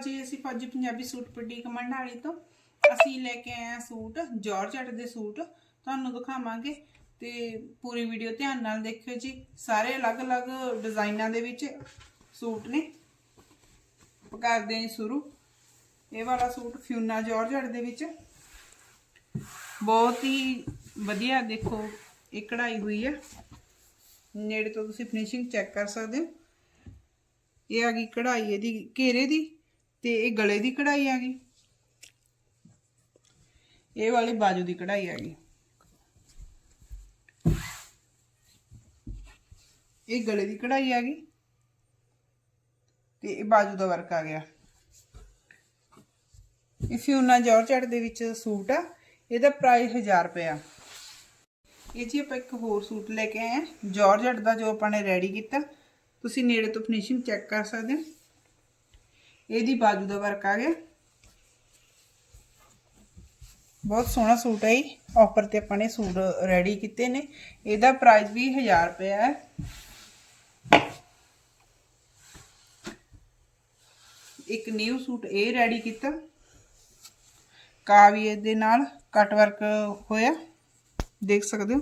ਜੀ, ਅਸੀਂ ਫੌਜੀ ਪੰਜਾਬੀ ਸੂਟ ਪੱਟੀ ਕਮੰਡਾਲੀ ਤੋਂ ਅਸੀਂ ਲੈ ਕੇ ਆਏ ਹਾਂ ਸੂਟ ਜਾਰਜਟ ਦੇ ਸੂਟ, ਤੁਹਾਨੂੰ ਦਿਖਾਵਾਂਗੇ ਤੇ ਪੂਰੀ ਵੀਡੀਓ ਧਿਆਨ ਨਾਲ ਦੇਖਿਓ ਜੀ। ਸਾਰੇ ਅਲੱਗ-ਅਲੱਗ ਡਿਜ਼ਾਈਨਾਂ ਦੇ ਵਿੱਚ ਸੂਟ ਨੇ। ਕਰਦੇ ਹਾਂ ਸ਼ੁਰੂ। ਇਹ ਵਾਲਾ ਸੂਟ ਫਿਊਨਾ ਜਾਰਜਟ ਦੇ ਵਿੱਚ। ਬਹੁਤ ਹੀ ਵਧੀਆ ਦੇਖੋ, ਇਹ ਕਢਾਈ ਹੋਈ ਹੈ ਨੇੜੇ ਤੋਂ ਤੁਸੀਂ ਫਿਨਿਸ਼ਿੰਗ ਚੈੱਕ ਕਰ ਸਕਦੇ ਹੋ। ਇਹ ਆ ਗਈ ਕਢਾਈ ਇਹਦੀ, ਘੇਰੇ ਦੀ। ਤੇ ਇਹ ਗਲੇ ਦੀ ਕਢਾਈ ਆ ਗਈ। ਇਹ ਵਾਲੀ ਬਾਜੂ ਦੀ ਕਢਾਈ ਆ ਗਈ। ਇਹ ਗਲੇ ਦੀ ਕਢਾਈ ਆ ਗਈ ਤੇ ਇਹ ਬਾਜੂ ਦਾ ਵਰਕ ਆ ਗਿਆ। ਇਹ ਫਿਊਨਾ ਜਾਰਜਟ ਦੇ ਵਿੱਚ ਸੂਟ ਆ, ਇਹਦਾ ਪ੍ਰਾਈਸ 1000 ਰੁਪਏ ਆ ਇਹ ਜੀ ਆਪਾਂ ਇੱਕ ਹੋਰ ਸੂਟ ਲੈ ਕੇ ਆਏ ਆ ਜਾਰਜਟ ਦਾ ਜੋ ਆਪਾਂ ਨੇ ਰੈਡੀ ਕੀਤਾ। ਤੁਸੀਂ ਨੇੜੇ ਤੋਂ ਫਿਨਿਸ਼ਿੰਗ ਚੈੱਕ ਕਰ ਸਕਦੇ ਹੋ। ਇਹਦੀ ਬਾਜੂ ਦਾ ਵਰਕ ਆ ਗਿਆ। ਬਹੁਤ ਸੋਹਣਾ ਸੂਟ ਹੈ ਇਹ ਆਫਰ ਤੇ ਆਪਾਂ ਨੇ ਸੂਟ ਰੈਡੀ ਕੀਤੇ ਨੇ। ਇਹਦਾ ਪ੍ਰਾਈਸ ਵੀ 1000 ਰੁਪਏ ਹੈ। ਇੱਕ ਨਿਊ ਸੂਟ ਇਹ ਰੈਡੀ ਕੀਤਾ। ਕਾਵੀਏ ਦੇ ਨਾਲ ਕੱਟ ਵਰਕ ਹੋਇਆ। ਦੇਖ ਸਕਦੇ ਹੋ।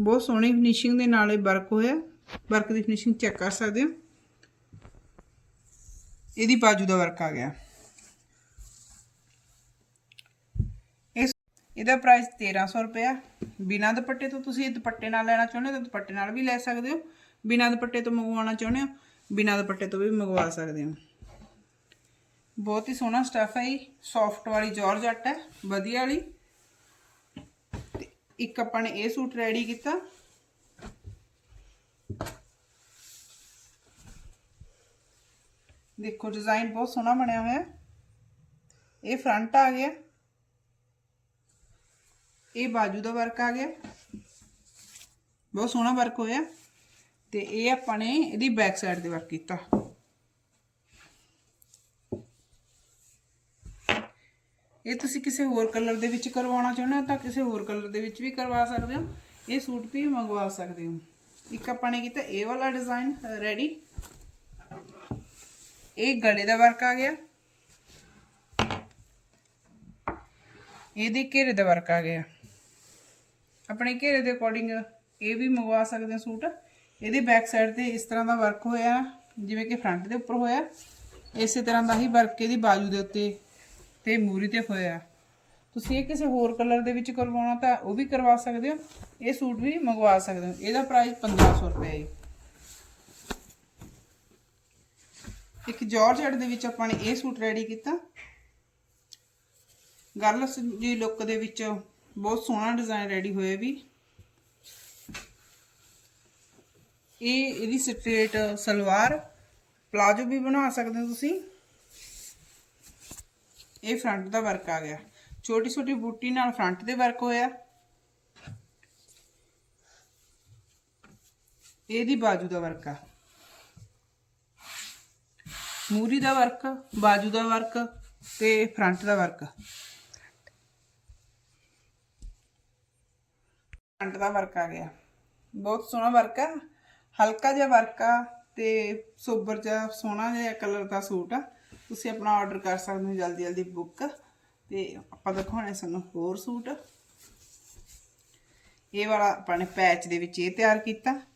ਬਹੁਤ ਸੋਹਣੀ ਫਿਨਿਸ਼ਿੰਗ ਦੇ ਨਾਲ ਇਹ ਵਰਕ ਹੋਇਆ। ਵਰਕ ਦੀ ਫਿਨਿਸ਼ਿੰਗ ਚੈੱਕ ਕਰ ਸਕਦੇ ਹੋ। ਇਹਦੀ ਬਾਜੂ ਦਾ ਵਰਕ ਆ ਗਿਆ। ਇਸ ਇਹਦਾ ਪ੍ਰਾਈਸ 1300 ਰੁਪਇਆ। ਬਿਨਾਂ ਦੁਪੱਟੇ ਤੋਂ ਤੁਸੀਂ ਦੁਪੱਟੇ ਨਾਲ ਲੈਣਾ ਚਾਹੁੰਦੇ ਹੋ ਤਾਂ ਦੁਪੱਟੇ ਨਾਲ ਵੀ ਲੈ ਸਕਦੇ ਹੋ। ਬਿਨਾਂ ਦੁਪੱਟੇ ਤੋਂ ਮੰਗਵਾਉਣਾ ਚਾਹੁੰਦੇ ਹੋ, ਬਿਨਾਂ ਦੁਪੱਟੇ ਤੋਂ ਵੀ ਮੰਗਵਾ ਸਕਦੇ ਹੋ। ਬਹੁਤ ਹੀ ਸੋਹਣਾ ਸਟੱਫ ਹੈ ਇਹ। ਸੌਫਟ ਵਾਲੀ ਜਾਰਜਟ ਹੈ, ਵਧੀਆ ਵਾਲੀ। ਇੱਕ ਆਪਾਂ ਨੇ ਇਹ ਸੂਟ ਰੈਡੀ ਕੀਤਾ। ਦੇਖੋ ਡਿਜ਼ਾਈਨ ਬਹੁਤ ਸੋਹਣਾ ਬਣਿਆ ਹੋਇਆ ਇਹ ਫਰੰਟ ਆ ਗਿਆ। ਇਹ ਬਾਜੂ ਦਾ ਵਰਕ ਆ ਗਿਆ। ਬਹੁਤ ਸੋਹਣਾ ਵਰਕ ਹੋਇਆ। ਤੇ ਇਹ ਆਪਾਂ ਨੇ ਇਹਦੀ ਬੈਕ ਸਾਈਡ ਤੇ ਵਰਕ ਕੀਤਾ। ਇਹ ਤੁਸੀਂ ਕਿਸੇ ਹੋਰ ਕਲਰ ਦੇ ਵਿੱਚ ਕਰਵਾਉਣਾ ਚਾਹੁੰਦੇ ਹੋ ਤਾਂ ਕਿਸੇ ਹੋਰ ਕਲਰ ਦੇ ਵਿੱਚ ਵੀ ਕਰਵਾ ਸਕਦੇ ਹੋ। ਇਹ ਸੂਟ ਵੀ ਮੰਗਵਾ ਸਕਦੇ ਹੋ। ਇੱਕ ਆਪਾਂ ਨੇ ਕੀਤਾ ਇਹ ਵਾਲਾ ਡਿਜ਼ਾਈਨ ਰੈਡੀ ਇਹ ਗਲੇ ਦਾ ਵਰਕ ਆ ਗਿਆ। ਇਹਦੇ ਘੇਰੇ ਦਾ ਵਰਕ ਆ ਗਿਆ। ਆਪਣੇ ਘੇਰੇ ਦੇ ਅਕੋਰਡਿੰਗ ਇਹ ਵੀ ਮੰਗਵਾ ਸਕਦੇ ਹੋ ਸੂਟ। ਇਹਦੇ ਬੈਕ ਸਾਈਡ ਤੇ ਇਸ ਤਰ੍ਹਾਂ ਦਾ ਵਰਕ ਹੋਇਆ, ਜਿਵੇਂ ਕਿ ਫਰੰਟ ਦੇ ਉੱਪਰ ਹੋਇਆ। ਇਸੇ ਤਰ੍ਹਾਂ ਦਾ ਹੀ ਵਰਕ ਇਹਦੀ ਬਾਜੂ ਦੇ ਉੱਤੇ ਤੇ ਮੂਰੀ ਤੇ ਹੋਇਆ। ਤੁਸੀਂ ਇਹ ਕਿਸੇ ਹੋਰ ਕਲਰ ਦੇ ਵਿੱਚ ਕਰਵਾਉਣਾ ਤਾਂ ਉਹ ਵੀ ਕਰਵਾ ਸਕਦੇ ਹੋ। ਇਹ ਸੂਟ ਵੀ ਮੰਗਵਾ ਸਕਦੇ ਹੋ। ਇਹਦਾ ਪ੍ਰਾਈਸ 1500 ਰੁਪਏ ਹੈ ਇੱਕ ਜਾਰਜਟ ਦੇ ਵਿੱਚ ਆਪਾਂ ਨੇ ਇਹ ਸੂਟ ਰੈਡੀ ਕੀਤਾ। ਗਰਲਸ ਦੀ ਲੁੱਕ ਦੇ ਵਿੱਚ ਬਹੁਤ ਸੋਹਣਾ ਡਿਜ਼ਾਈਨ ਰੈਡੀ ਹੋਇਆ ਵੀ। ਇਹ ਇਹਦੀ ਸਟ੍ਰੇਟ ਸਲਵਾਰ ਪਲਾਜੋ ਵੀ ਬਣਾ ਸਕਦੇ ਹੋ ਤੁਸੀਂ। ਇਹ ਫਰੰਟ ਦਾ ਵਰਕ ਆ ਗਿਆ। ਛੋਟੀ ਛੋਟੀ ਬੂਟੀ ਨਾਲ ਫਰੰਟ ਦੇ ਵਰਕ ਹੋਇਆ। ਇਹਦੀ ਬਾਜੂ ਦਾ ਵਰਕ ਆ। ਮੂਰੀ ਦਾ ਵਰਕ, ਬਾਜੂ ਦਾ ਵਰਕ ਤੇ ਫਰੰਟ ਦਾ ਵਰਕ। ਫਰੰਟ ਦਾ ਵਰਕ ਆ ਗਿਆ। ਬਹੁਤ ਸੋਹਣਾ ਵਰਕ ਆ। ਹਲਕਾ ਜਿਹਾ ਵਰਕ ਆ ਤੇ ਸੋਬਰ ਜਿਹਾ, ਸੋਹਣਾ ਜਿਹਾ ਕਲਰ ਦਾ ਸੂਟ ਆ। ਤੁਸੀਂ ਆਪਣਾ ਆਰਡਰ ਕਰ ਸਕਦੇ ਹੋ ਜਲਦੀ ਜਲਦੀ ਬੁੱਕ ਤੇ ਆਪਾਂ ਦਿਖਾਉਣੇ ਸਾਨੂੰ ਹੋਰ ਸੂਟ। ਇਹ ਵਾਲਾ ਆਪਾਂ ਨੇ ਪੈਚ ਦੇ ਵਿੱਚ ਇਹ ਤਿਆਰ ਕੀਤਾ।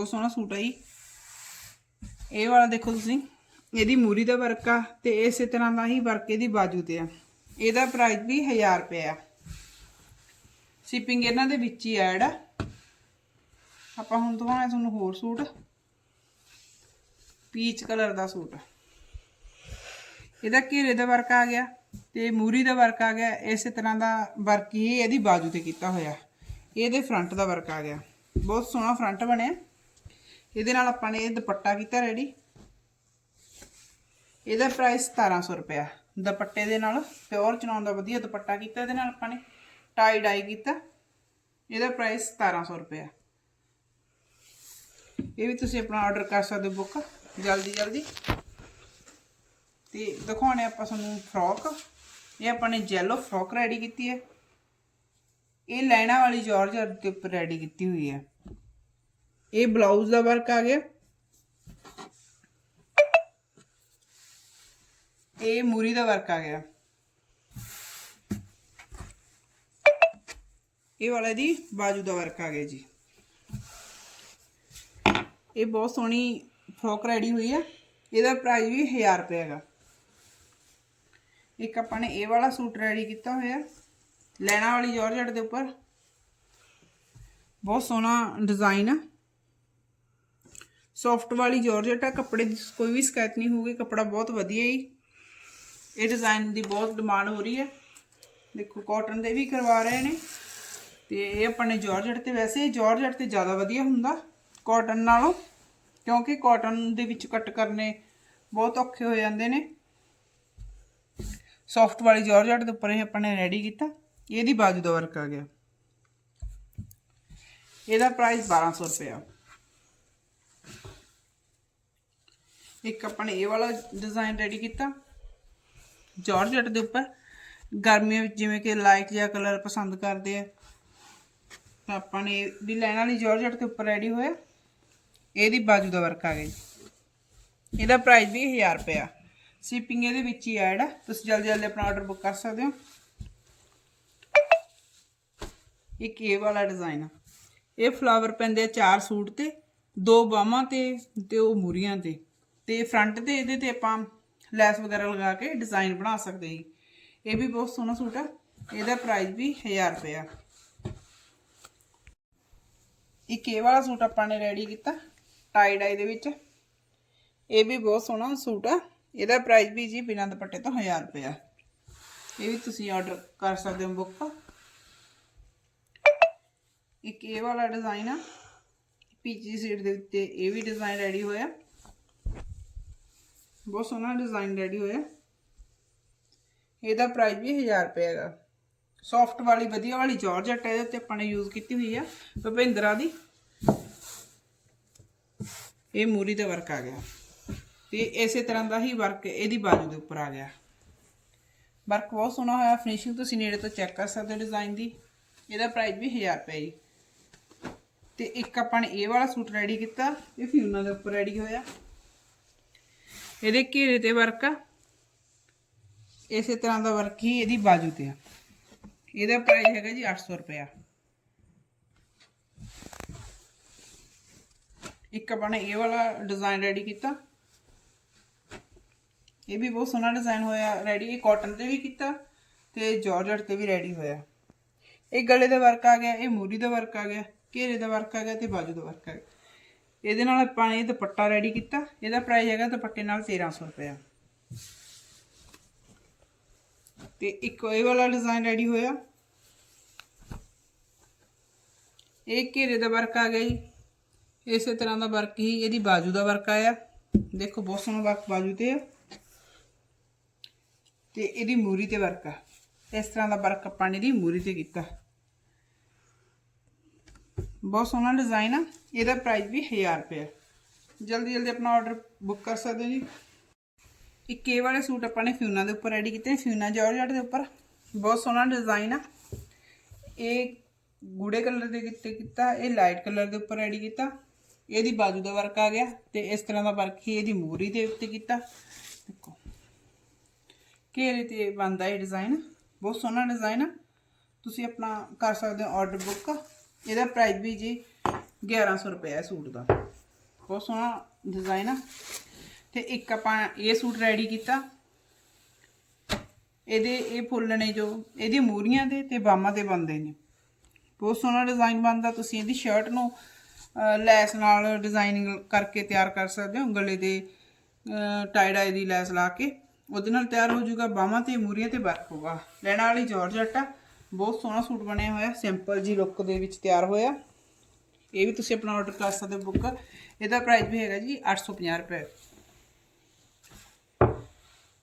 ਬਹੁਤ ਸੋਹਣਾ ਸੂਟ ਹੈ ਜੀ। ਇਹ ਵਾਲਾ ਦੇਖੋ ਤੁਸੀਂ, ਇਹਦੀ ਮੂਰੀ ਦਾ ਵਰਕ ਆ ਤੇ ਇਸੇ ਤਰ੍ਹਾਂ ਦਾ ਹੀ ਵਰਕ ਇਹਦੀ ਬਾਜੂ ਤੇ ਆ। ਇਹਦਾ ਪ੍ਰਾਈਸ ਵੀ 1000 ਰੁਪਏ ਆ। ਸ਼ਿਪਿੰਗ ਇਹਨਾਂ ਦੇ ਵਿੱਚ ਹੀ ਐਡ ਆ। ਆਪਾਂ ਹੁਣ ਦਿਖਾਉਣਾ ਤੁਹਾਨੂੰ ਹੋਰ ਸੂਟ। ਪੀਚ ਕਲਰ ਦਾ ਸੂਟ ਇਹਦਾ ਘੇਰੇ ਦਾ ਵਰਕ ਆ ਗਿਆ ਤੇ ਮੂਰੀ ਦਾ ਵਰਕ ਆ ਗਿਆ। ਇਸੇ ਤਰ੍ਹਾਂ ਦਾ ਵਰਕ ਹੀ ਇਹਦੀ ਬਾਜੂ ਤੇ ਕੀਤਾ ਹੋਇਆ। ਇਹਦੇ ਫਰੰਟ ਦਾ ਵਰਕ ਆ ਗਿਆ। ਬਹੁਤ ਸੋਹਣਾ ਫਰੰਟ ਬਣਿਆ। ਇਹਦੇ ਨਾਲ ਆਪਾਂ ਨੇ ਇਹ ਦੁਪੱਟਾ ਕੀਤਾ ਰੈਡੀ ਇਹਦਾ ਪ੍ਰਾਈਸ 1700 ਰੁਪਇਆ। ਦੁਪੱਟੇ ਦੇ ਨਾਲ ਪਿਓਰ ਚਨਾਉਣ ਦਾ ਵਧੀਆ ਦੁਪੱਟਾ ਕੀਤਾ ਇਹਦੇ ਨਾਲ ਆਪਾਂ ਨੇ। ਟਾਈ ਡਾਈ ਕੀਤਾ। ਇਹਦਾ ਪ੍ਰਾਈਸ 1700 ਰੁਪਇਆ। ਇਹ ਵੀ ਤੁਸੀਂ ਆਪਣਾ ਆਰਡਰ ਕਰ ਸਕਦੇ ਹੋ ਬੁੱਕ ਜਲਦੀ ਜਲਦੀ। ਤੇ ਦਿਖਾਉਣੇ ਆਪਾਂ ਤੁਹਾਨੂੰ ਫਰੋਕ ਇਹ ਆਪਾਂ ਨੇ ਜੈਲੋ ਫਰੋਕ ਰੈਡੀ ਕੀਤੀ ਹੈ। ਇਹ ਲੈਣਾ ਵਾਲੀ ਜਾਰਜਟ ਦੇ ਉੱਪਰ ਰੈਡੀ ਕੀਤੀ ਹੋਈ ਹੈ। ਇਹ ਬਲਾਊਜ਼ ਦਾ ਵਰਕ ਆ ਗਿਆ। ਇਹ ਮੂਰੀ ਦਾ ਵਰਕ ਆ ਗਿਆ। ਇਹ ਵਾਲਾ ਦੀ ਬਾਜੂ ਦਾ ਵਰਕ ਆ ਗਿਆ ਜੀ। ਇਹ ਬਹੁਤ ਸੋਹਣੀ ਫਰੋਕ ਰੈਡੀ ਹੋਈ ਹੈ ਇਹਦਾ ਪ੍ਰਾਈਸ ਵੀ 1000 ਰੁਪਏ ਹੈਗਾ। ਇੱਕ ਆਪਾਂ ਨੇ ਇਹ ਵਾਲਾ ਸੂਟ ਰੈਡੀ ਕੀਤਾ ਹੋਇਆ। ਲੈਣਾ ਵਾਲੀ ਜਾਰਜਟ ਦੇ ਉੱਪਰ। ਬਹੁਤ ਸੋਹਣਾ ਡਿਜ਼ਾਈਨ ਆ। ਸੌਫਟ ਵਾਲੀ ਜਾਰਜਟ ਆ ਕੱਪੜੇ ਦੀ ਕੋਈ ਵੀ ਸ਼ਿਕਾਇਤ ਨਹੀਂ ਹੋਊਗੀ, ਕੱਪੜਾ ਬਹੁਤ ਵਧੀਆ ਹੀ ਇਹ ਡਿਜ਼ਾਈਨ ਦੀ ਬਹੁਤ ਡਿਮਾਂਡ ਹੋ ਰਹੀ ਹੈ। ਦੇਖੋ ਕਾਟਨ ਦੇ ਵੀ ਕਰਵਾ ਰਹੇ ਨੇ। ਤੇ ਇਹ ਆਪਣੇ ਨੇ ਜਾਰਜਟ ਤੇ ਵੈਸੇ ਜਾਰਜਟ ਤੇ ਜ਼ਿਆਦਾ ਵਧੀਆ ਹੁੰਦਾ ਕਾਟਨ ਨਾਲੋਂ, ਕਿਉਂਕਿ ਕਾਟਨ ਦੇ ਵਿੱਚ ਕੱਟ ਕਰਨੇ ਬਹੁਤ ਔਖੇ ਹੋ ਜਾਂਦੇ ਨੇ। ਸੌਫਟ ਵਾਲੀ ਜਾਰਜਟ ਦੇ ਉੱਪਰ ਇਹ ਆਪਾਂ ਨੇ ਰੈਡੀ ਕੀਤਾ। ਇਹਦੀ ਬਾਜੂ ਦਾ ਵਰਕ ਆ ਗਿਆ। ਇਹਦਾ ਪ੍ਰਾਈਸ 1200 ਰੁਪਏ ਆ ਇੱਕ ਆਪਾਂ ਨੇ ਇਹ ਵਾਲਾ ਡਿਜ਼ਾਈਨ ਰੈਡੀ ਕੀਤਾ। ਜਾਰਜਟ ਦੇ ਉੱਪਰ। ਗਰਮੀਆਂ ਵਿੱਚ ਜਿਵੇਂ ਕਿ ਲਾਈਟ ਜਿਹਾ ਕਲਰ ਪਸੰਦ ਕਰਦੇ ਆ। ਤਾਂ ਆਪਾਂ ਨੇ ਇਹ ਵੀ ਲੈਣ ਵਾਲੀ ਜਾਰਜਟ ਦੇ ਉੱਪਰ ਰੈਡੀ ਹੋਇਆ। ਇਹਦੀ ਬਾਜੂ ਦਾ ਵਰਕ ਆ ਗਿਆ ਜੀ। ਇਹਦਾ ਪ੍ਰਾਈਸ ਵੀ 1000 ਰੁਪਏ ਆ ਸ਼ਿਪਿੰਗ ਇਹਦੇ ਵਿੱਚ ਹੀ ਐਡ ਆ ਤੁਸੀਂ ਜਲਦੀ ਜਲਦੀ ਆਪਣਾ ਆਰਡਰ ਬੁੱਕ ਕਰ ਸਕਦੇ ਹੋ। ਇੱਕ ਇਹ ਵਾਲਾ ਡਿਜ਼ਾਈਨ ਆ। ਇਹ ਫਲਾਵਰ ਪੈਂਦੇ ਆ ਚਾਰ ਸੂਟ ਤੇ। ਦੋ ਬਾਹਾਂ ਤੇ ਤੇ ਉਹ ਮੂਰੀਆਂ ਤੇ। ਤੇ ਫਰੰਟ ਤੇ ਇਹਦੇ ਤੇ ਆਪਾਂ ਲੈਸ ਵਗੈਰਾ ਲਗਾ ਕੇ ਡਿਜ਼ਾਈਨ ਬਣਾ ਸਕਦੇ ਹਾਂ ਇਹ ਵੀ ਬਹੁਤ ਸੋਹਣਾ ਸੂਟ ਆ। ਇਹਦਾ ਪ੍ਰਾਈਸ ਵੀ 1000 ਰੁਪਏ ਆ। ਇੱਕ ਇਹ ਵਾਲਾ ਸੂਟ ਆਪਾਂ ਨੇ ਰੈਡੀ ਕੀਤਾ ਟਾਈ ਡਾਈ ਦੇ ਵਿੱਚ। ਇਹ ਵੀ ਬਹੁਤ ਸੋਹਣਾ ਸੂਟ ਆ। ਇਹਦਾ ਪ੍ਰਾਈਸ ਵੀ ਜੀ ਬਿਨਾਂ ਦੁਪੱਟੇ ਤੋਂ 1000 ਰੁਪਏ ਆ। ਇਹ ਵੀ ਤੁਸੀਂ ਆਰਡਰ ਕਰ ਸਕਦੇ ਹੋ ਬੁੱਕ ਇੱਕ ਇਹ ਵਾਲਾ ਡਿਜ਼ਾਈਨ ਆ। ਪੀਜੀ ਸੀਟ ਦੇ ਉੱਤੇ ਇਹ ਵੀ ਡਿਜ਼ਾਈਨ ਰੈਡੀ ਹੋਇਆ। ਬਹੁਤ ਸੋਹਣਾ ਡਿਜ਼ਾਈਨ ਰੈਡੀ ਹੋਇਆ। ਇਹਦਾ ਪ੍ਰਾਈਸ ਵੀ 1000 ਰੁਪਏ ਹੈਗਾ। ਸੌਫਟ ਵਾਲੀ ਵਧੀਆ ਵਾਲੀ ਜਾਰਜਟ ਹੈ, ਇਹਦੇ ਉੱਤੇ ਆਪਾਂ ਨੇ ਯੂਜ਼ ਕੀਤੀ ਹੋਈ ਆ ਭਪਿੰਦਰਾ ਦੀ। ਇਹ ਮੂਰੀ ਦਾ ਵਰਕ ਆ ਗਿਆ। ਤੇ ਇਸੇ ਤਰ੍ਹਾਂ ਦਾ ਹੀ ਵਰਕ ਇਹਦੀ ਬਾਜੂ ਦੇ ਉੱਪਰ ਆ ਗਿਆ। ਵਰਕ ਬਹੁਤ ਸੋਹਣਾ ਹੋਇਆ ਫਿਨਿਸ਼ਿੰਗ ਤੁਸੀਂ ਨੇੜੇ ਤੋਂ ਚੈੱਕ ਕਰ ਸਕਦੇ ਹੋ ਡਿਜ਼ਾਈਨ ਦੀ। ਇਹਦਾ ਪ੍ਰਾਈਸ ਵੀ 1000 ਰੁਪਏ ਜੀ। ਤੇ ਇੱਕ ਆਪਾਂ ਨੇ ਇਹ ਵਾਲਾ ਸੂਟ ਰੈਡੀ ਕੀਤਾ, ਇਹ ਫਿਊਨਾ ਦੇ ਉੱਪਰ ਰੈਡੀ ਹੋਇਆ। ਇਹਦੇ ਘੇਰੇ ਤੇ ਵਰਕ ਆ। ਇਸੇ ਤਰ੍ਹਾਂ ਦਾ ਵਰਕ ਹੀ ਇਹਦੀ ਬਾਜੂ ਤੇ ਆ। ਇਹਦਾ ਪ੍ਰਾਈਸ ਹੈਗਾ ਜੀ 800 ਰੁਪਇਆ। ਇੱਕ ਆਪਾਂ ਨੇ ਇਹ ਵਾਲਾ ਡਿਜ਼ਾਈਨ ਰੈਡੀ ਕੀਤਾ। ਇਹ ਵੀ ਬਹੁਤ ਸੋਹਣਾ ਡਿਜ਼ਾਈਨ ਹੋਇਆ ਰੈਡੀ ਇਹ ਕਾਟਨ ਤੇ ਵੀ ਕੀਤਾ ਤੇ ਜਾਰਜਟ ਤੇ ਵੀ ਰੈਡੀ ਹੋਇਆ। ਇਹ ਗਲੇ ਦਾ ਵਰਕ ਆ ਗਿਆ, ਇਹ ਮੂਰੀ ਦਾ ਵਰਕ ਆ ਗਿਆ, ਘੇਰੇ ਦਾ ਵਰਕ ਆ ਗਿਆ ਤੇ ਬਾਜੂ ਦਾ ਵਰਕ ਆ ਗਿਆ। ਇਹਦੇ ਨਾਲ ਆਪਾਂ ਨੇ ਦੁਪੱਟਾ ਰੈਡੀ ਕੀਤਾ। ਇਹਦਾ ਪ੍ਰਾਈਸ ਹੈਗਾ ਦੁਪੱਟੇ ਨਾਲ 1300 ਰੁਪਇਆ। ਤੇ ਇੱਕ ਇਹ ਵਾਲਾ ਡਿਜ਼ਾਈਨ ਰੈਡੀ ਹੋਇਆ। ਇਹ ਘੇਰੇ ਦਾ ਵਰਕ ਆ ਗਿਆ ਜੀ। ਇਸੇ ਤਰ੍ਹਾਂ ਦਾ ਵਰਕ ਹੀ ਇਹਦੀ ਬਾਜੂ ਦਾ ਵਰਕ ਆਇਆ। ਦੇਖੋ ਬਹੁਤ ਸੋਹਣਾ ਵਰਕ ਬਾਜੂ ਤੇ ਆ। ਤੇ ਇਹਦੀ ਮੂਰੀ ਤੇ ਵਰਕ ਆ। ਇਸ ਤਰ੍ਹਾਂ ਦਾ ਵਰਕ ਆਪਾਂ ਨੇ ਇਹਦੀ ਮੂਰੀ ਤੇ ਕੀਤਾ। ਬਹੁਤ ਸੋਹਣਾ ਡਿਜ਼ਾਈਨ ਆ। ਇਹਦਾ ਪ੍ਰਾਈਸ ਵੀ 1000 ਰੁਪਏ ਜਲਦੀ ਜਲਦੀ ਆਪਣਾ ਆਰਡਰ ਬੁੱਕ ਕਰ ਸਕਦੇ ਹੋ ਜੀ। ਇੱਕ ਇਹ ਵਾਲੇ ਸੂਟ ਆਪਾਂ ਨੇ ਫਿਊਨਾ ਦੇ ਉੱਪਰ ਰੈਡੀ ਕੀਤੇ ਨੇ, ਫਿਊਨਾ ਜਾਰਜਟ ਦੇ ਉੱਪਰ। ਬਹੁਤ ਸੋਹਣਾ ਡਿਜ਼ਾਈਨ ਆ। ਇਹ ਗੂੜੇ ਕਲਰ ਦੇ ਕਿਤੇ ਕੀਤਾ ਇਹ ਲਾਈਟ ਕਲਰ ਦੇ ਉੱਪਰ ਰੈਡੀ ਕੀਤਾ। ਇਹਦੀ ਬਾਜੂ ਦਾ ਵਰਕ ਆ ਗਿਆ ਤੇ ਇਸ ਤਰ੍ਹਾਂ ਦਾ ਵਰਕ ਹੀ ਇਹਦੀ ਮੂਰੀ ਦੇ ਉੱਤੇ ਕੀਤਾ। ਦੇਖੋ ਘੇਰੇ ਤੇ ਬਣਦਾ ਇਹ ਡਿਜ਼ਾਈਨ ਬਹੁਤ ਸੋਹਣਾ ਡਿਜ਼ਾਈਨ ਆ। ਤੁਸੀਂ ਆਪਣਾ ਕਰ ਸਕਦੇ ਹੋ ਆਰਡਰ ਬੁੱਕ ਇਹਦਾ ਪ੍ਰਾਈਸ ਵੀ ਜੀ 1100 ਰੁਪਏ ਹੈ ਸੂਟ ਦਾ। ਬਹੁਤ ਸੋਹਣਾ ਡਿਜ਼ਾਈਨ ਆ। ਤੇ ਇੱਕ ਆਪਾਂ ਇਹ ਸੂਟ ਰੈਡੀ ਕੀਤਾ। ਇਹਦੇ ਇਹ ਫੁੱਲ ਨੇ ਜੋ, ਇਹਦੀ ਮੂਰੀਆਂ ਦੇ ਤੇ ਬਾਹਾਂ ਤੇ ਬੰਦੇ ਨੇ। ਬਹੁਤ ਸੋਹਣਾ ਡਿਜ਼ਾਈਨ ਬਣਦਾ, ਤੁਸੀਂ ਇਹਦੀ ਸ਼ਰਟ ਨੂੰ ਲੈਸ ਨਾਲ ਡਿਜ਼ਾਈਨਿੰਗ ਕਰਕੇ ਤਿਆਰ ਕਰ ਸਕਦੇ ਹੋ ਗਲੇ ਦੇ ਟਾਈ ਡਾਈ ਦੀ ਲੈਸ ਲਾ ਕੇ। ਉਹਦੇ ਨਾਲ ਤਿਆਰ ਹੋ ਜਾਊਗਾ ਬਾਹਾਂ ਤੇ ਮੂਰੀਆਂ ਤੇ ਵਰਕ ਹੋਗਾ ਲੈਣਾ ਵਾਲੀ ਜਾਰਜਟ ਆ। ਬਹੁਤ ਸੋਹਣਾ ਸੂਟ ਬਣਿਆ ਹੋਇਆ ਸਿੰਪਲ ਜੀ ਲੁੱਕ ਦੇ ਵਿੱਚ ਤਿਆਰ ਹੋਇਆ। ਇਹ ਵੀ ਤੁਸੀਂ ਆਪਣਾ ਆਰਡਰ ਕਰ ਸਕਦੇ ਹੋ ਬੁੱਕ ਇਹਦਾ ਪ੍ਰਾਈਸ ਵੀ ਹੈਗਾ ਜੀ 850 ਰੁਪਏ।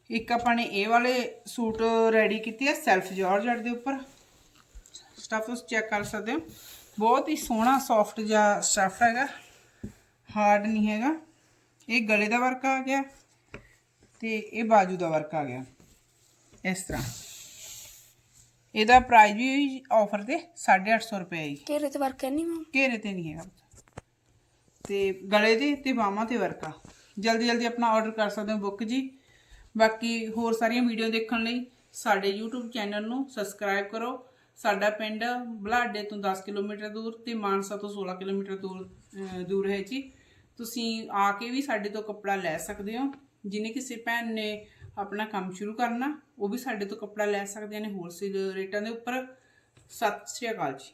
ਇੱਕ ਆਪਾਂ ਨੇ ਇਹ ਵਾਲੇ ਸੂਟ ਰੈਡੀ ਕੀਤੇ ਆ ਸੈਲਫ ਜਾਰਜਟ ਦੇ ਉੱਪਰ। ਸਟਫ ਤੁਸੀਂ ਚੈੱਕ ਕਰ ਸਕਦੇ ਹੋ। ਬਹੁਤ ਹੀ ਸੋਹਣਾ ਸੌਫਟ ਜਿਹਾ ਸਟਫ ਹੈਗਾ। ਹਾਰਡ ਨਹੀਂ ਹੈਗਾ। ਇਹ ਗਲੇ ਦਾ ਵਰਕ ਆ ਗਿਆ ਤੇ ਇਹ ਬਾਜੂ ਦਾ ਵਰਕ ਆ ਗਿਆ। ਇਸ ਤਰ੍ਹਾਂ। ਇਹਦਾ ਪ੍ਰਾਈਸ ਵੀ ਆਫਰ ਤੇ 850 ਰੁਪਏ ਹੈ ਘੇਰੇ ਤੇ ਵਰਕ ਹੈ ਨਹੀਂ ਮਾਂ ਘੇਰੇ ਤੇ ਨਹੀਂ ਹੈਗਾ ਤੇ ਗਲੇ ਦੇ ਤੇ ਬਾਹਾਂ ਤੇ ਵਰਕ ਆ। ਜਲਦੀ ਜਲਦੀ ਆਪਣਾ ਆਰਡਰ ਕਰ ਸਕਦੇ ਹੋ ਬੁੱਕ ਜੀ। ਬਾਕੀ ਹੋਰ ਸਾਰੀਆਂ ਵੀਡੀਓ ਦੇਖਣ ਲਈ ਸਾਡੇ YouTube ਚੈਨਲ ਨੂੰ ਸਬਸਕ੍ਰਾਈਬ ਕਰੋ। ਸਾਡਾ ਪਿੰਡ ਬਲਾਡੇ ਤੋਂ 10 ਕਿਲੋਮੀਟਰ ਦੂਰ ਤੇ ਮਾਨਸਾ ਤੋਂ 16 ਕਿਲੋਮੀਟਰ ਦੂਰ ਦੂਰ ਹੈ ਜੀ। ਤੁਸੀਂ ਆ ਕੇ ਵੀ ਸਾਡੇ ਤੋਂ ਕੱਪੜਾ ਲੈ ਸਕਦੇ ਹੋ। ਜਿਹਨੇ ਕਿਸੇ ਭੈਣ ਨੇ ਆਪਣਾ ਕੰਮ ਸ਼ੁਰੂ ਕਰਨਾ, ਉਹ ਵੀ ਸਾਡੇ ਤੋਂ ਕੱਪੜਾ ਲੈ ਸਕਦੇ ਨੇ ਹੋਲਸੇਲ ਰੇਟਾਂ ਦੇ ਉੱਪਰ, ਸਤਿ ਸ਼੍ਰੀ ਅਕਾਲ ਜੀ।